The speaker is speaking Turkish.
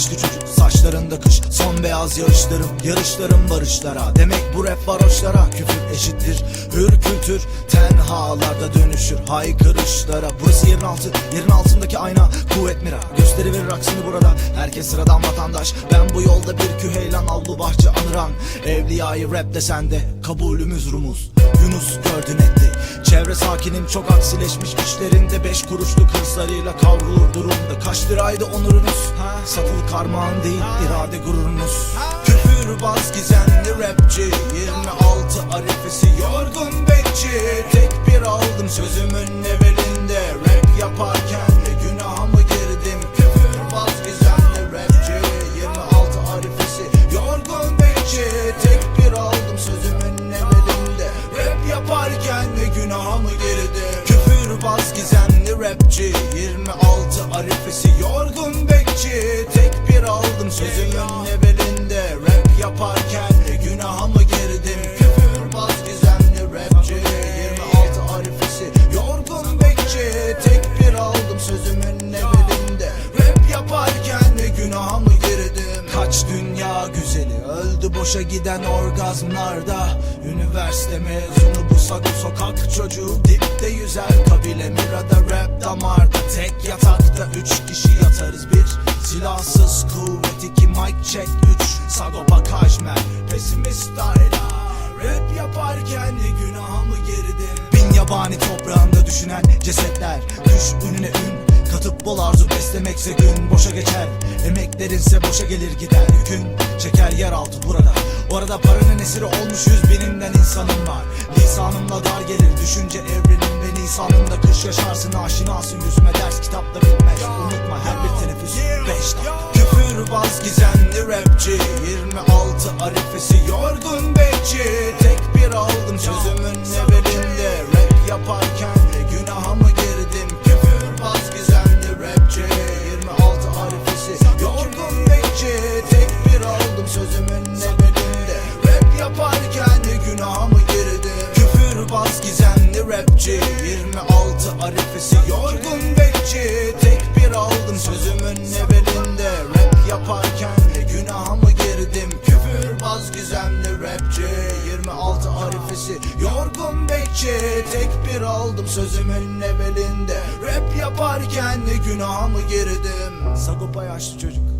yaşlı çocuk Saçlarında kış son beyaz yarışlarım Yarışlarım barışlara. Demek bu rap varoşlara Küfür eşittir. Hür kültür ten Tenhalarda dönüşür haykırışlara. Burası yerin altı yerin altındaki ayna. Kuvvet mira gösteri verir aksini burada. Herkes sıradan vatandaş. Ben bu yolda bir küheylan avlu bahçe anıran. Evliyayı rap de sende Kabulümüz rumuz. Yunus gördün etti. Çevre sakinim çok aksileşmiş. İşlerinde Beş kuruşluk hırslarıyla kavrulur durumda. Kaç liraydı onurunuz? Satılık karmağın değil irade gururunuz. Küfürbaz gizemli rapçi 26 arifesi yorgun bekçi. Tek bir aldım sözümün evvelinde Rap yaparken de günaha mı girdim Küfürbaz gizemli rapçi. 26 arifesi yorgun bekçi. Tek bir aldım sözümün evvelinde Rap yaparken de günaha mı girdim Küfürbaz gizemli rapçi. 26 arifesi yorgun bekçi. Tek bir boşa giden orgazmlarda. Üniversite mezunu bu sago sokak çocuğu Dipte yüzer. Kabile mirada rap damarda. Tek yatakta üç kişi yatarız bir. Silahsız kuvvet iki mic check üç. Sagopa Kajmer pesimist ayla Rap yaparken de günaha mı girdim Bin yabani toprağında düşünen cesetler. Düş ününe ün Katıp bol arzu beslemekse gün boşa geçer. Emeklerinse boşa gelir gider yükün Çeker yer altı burada. Orada paranın esiri olmuş yüz binimden insanım var. Lisanımla dar gelir düşünce evrenim ve nisanımda kış yaşarsın aşinasın yüzüme ders kitapta bitmez. Unutma her bir teneffüs beş dakika Küfürbaz gizemli rapçi 26 arifesi yorgun bekçi rapçi 26 arifesi yorgun bekçi. Tek bir aldım sözümün evvelinde Rap yaparken de günaha mı girdim Küfürbaz gizemli rapçi 26 arifesi yorgun bekçi. Tek bir aldım sözümün evvelinde Rap yaparken de günaha mı girdim. Sagopa yaşlı çocuk